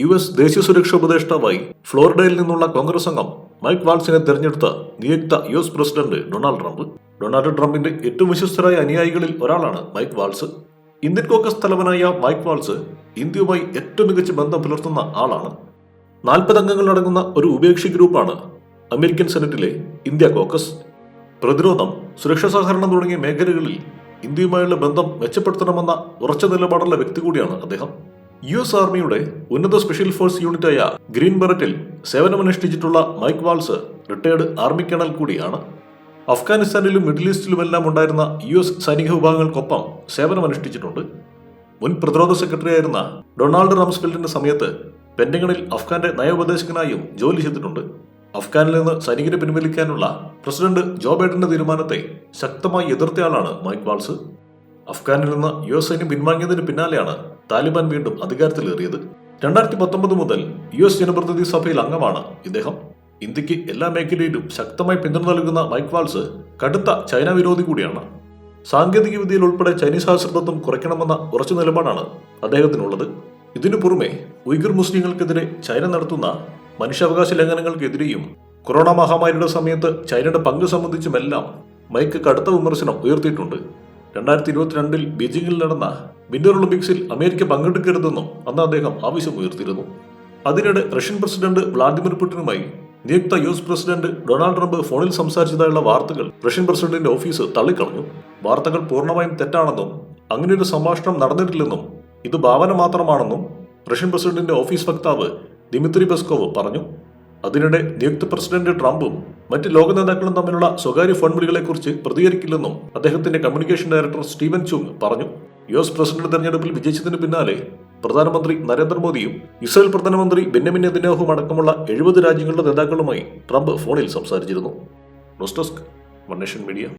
U S ദേശീയ സുരക്ഷാ ഉപദേഷ്ടാവായി ഫ്ലോറിഡയിൽ നിന്നുള്ള കോൺഗ്രസ് അംഗം മൈക്ക് വാൾസിനെ തെരഞ്ഞെടുത്ത നിയുക്ത U S president Donald Trump. Donald ട്രംപിന്റെ ഏറ്റവും വിശ്വസ്തരായ അനുയായികളിൽ ഒരാളാണ് മൈക്ക് വാൾസ് ഇന്ത്യൻ കോൺഗ്രസ് തലവനായ മൈക്ക് വാൾസ് ഇന്ത്യയുമായി ഏറ്റവും മികച്ച ബന്ധം പുലർത്തുന്ന ആളാണ്. നാൽപ്പത് അംഗങ്ങളടങ്ങുന്ന ഒരു ഉപേക്ഷി ഗ്രൂപ്പാണ് അമേരിക്കൻ സെനറ്റിലെ ഇന്ത്യ കോക്കസ്. പ്രതിരോധം സുരക്ഷാ സഹകരണം തുടങ്ങിയ മേഖലകളിൽ ഇന്ത്യയുമായുള്ള ബന്ധം മെച്ചപ്പെടുത്തണമെന്ന ഉറച്ച നിലപാടുള്ള വ്യക്തി കൂടിയാണ് അദ്ദേഹം. യു എസ് ആർമിയുടെ ഉന്നത സ്പെഷ്യൽ ഫോഴ്സ് യൂണിറ്റായ ഗ്രീൻ ബെററ്റിൽ സേവനമനുഷ്ഠിച്ചിട്ടുള്ള Mike Waltz retired army colonel കൂടിയാണ്. അഫ്ഗാനിസ്ഥാനിലും മിഡിൽ ഈസ്റ്റിലുമെല്ലാം ഉണ്ടായിരുന്ന യു എസ് സൈനിക വിഭാഗങ്ങൾക്കൊപ്പം സേവനമനുഷ്ഠിച്ചിട്ടുണ്ട്. മുൻ പ്രതിരോധ സെക്രട്ടറി ആയിരുന്ന ഡൊണാൾഡ് റംസ്ഫെൽഡിന്റെ സമയത്ത് പെന്റഗണിൽ അഫ്ഗാന്റെ നയോപദേശകനായും ജോലി ചെയ്തിട്ടുണ്ട്. അഫ്ഗാനിൽ നിന്ന് സൈനികരെ പിൻവലിക്കാനുള്ള പ്രസിഡന്റ് ജോ ബൈഡന്റെ തീരുമാനത്തെ ശക്തമായി എതിർത്തയാളാണ് മൈക്ക് വാൾസ്. അഫ്ഗാനിൽ നിന്ന് യു എസ് സൈന്യം പിൻവാങ്ങിയതിന് പിന്നാലെയാണ് താലിബാൻ വീണ്ടും അധികാരത്തിലേറിയത്. രണ്ടായിരത്തി പത്തൊമ്പത് മുതൽ യു എസ് ജനപ്രതിനിധി സഭയിൽ അംഗമാണ് ഇദ്ദേഹം. ഇന്ത്യയ്ക്ക് എല്ലാ മേഖലയിലും ശക്തമായി പിന്തുണ നൽകുന്ന മൈക്ക് വാൾസ് കടുത്ത ചൈന വിരോധി കൂടിയാണ്. സാങ്കേതിക വിദ്യയിൽ ഉൾപ്പെടെ ചൈനീസ് ആശ്രിതത്വം കുറയ്ക്കണമെന്ന ഉറച്ച നിലപാടാണ് അദ്ദേഹത്തിനുള്ളത്. ഇതിനു പുറമെ ഉയ്ഗർ മുസ്ലിങ്ങൾക്കെതിരെ ചൈന നടത്തുന്ന മനുഷ്യാവകാശ ലംഘനങ്ങൾക്കെതിരെയും കൊറോണ മഹാമാരിയുടെ സമയത്ത് ചൈനയുടെ പങ്ക് സംബന്ധിച്ചുമെല്ലാം മൈക്ക് കടുത്ത വിമർശനം ഉയർത്തിയിട്ടുണ്ട്. രണ്ടായിരത്തി ഇരുപത്തിരണ്ടിൽ ബീജിംഗിൽ നടന്ന വിന്റർ ഒളിമ്പിക്സിൽ അമേരിക്ക പങ്കെടുക്കരുതെന്നും അന്ന് അദ്ദേഹം ആവശ്യം ഉയർത്തിയിരുന്നു അതിനിടെ റഷ്യൻ പ്രസിഡന്റ് വ്ളാഡിമിർ പുടിനുമായി നിയുക്ത U S president Donald Trump ഫോണിൽ സംസാരിച്ചതായുള്ള വാർത്തകൾ റഷ്യൻ പ്രസിഡന്റിന്റെ ഓഫീസ് തള്ളിക്കളഞ്ഞു. വാർത്തകൾ പൂർണമായും തെറ്റാണെന്നും അങ്ങനെയൊരു സംഭാഷണം നടന്നിട്ടില്ലെന്നും ഇത് ഭാവന മാത്രമാണെന്നും റഷ്യൻ പ്രസിഡന്റിന്റെ ഓഫീസ് വക്താവ് ദിമിത്രി പെസ്കോവ് പറഞ്ഞു. അതിനിടെ നിയുക്ത പ്രസിഡന്റ് ട്രംപും മറ്റ് ലോക നേതാക്കളും തമ്മിലുള്ള സ്വകാര്യ ഫോൺ വിളികളെക്കുറിച്ച് പ്രതികരിക്കില്ലെന്നും അദ്ദേഹത്തിന്റെ കമ്മ്യൂണിക്കേഷൻ ഡയറക്ടർ സ്റ്റീവൻ ചുങ് പറഞ്ഞു. യു എസ് പ്രസിഡന്റ് തെരഞ്ഞെടുപ്പിൽ വിജയിച്ചതിന് പിന്നാലെ പ്രധാനമന്ത്രി നരേന്ദ്രമോദിയും ഇസ്രായേൽ പ്രധാനമന്ത്രി ബെന്നമിൻ നെതിനോഹും അടക്കമുള്ള എഴുപത് രാജ്യങ്ങളുടെ നേതാക്കളുമായി ട്രംപ് ഫോണിൽ സംസാരിച്ചിരുന്നു. News desk media.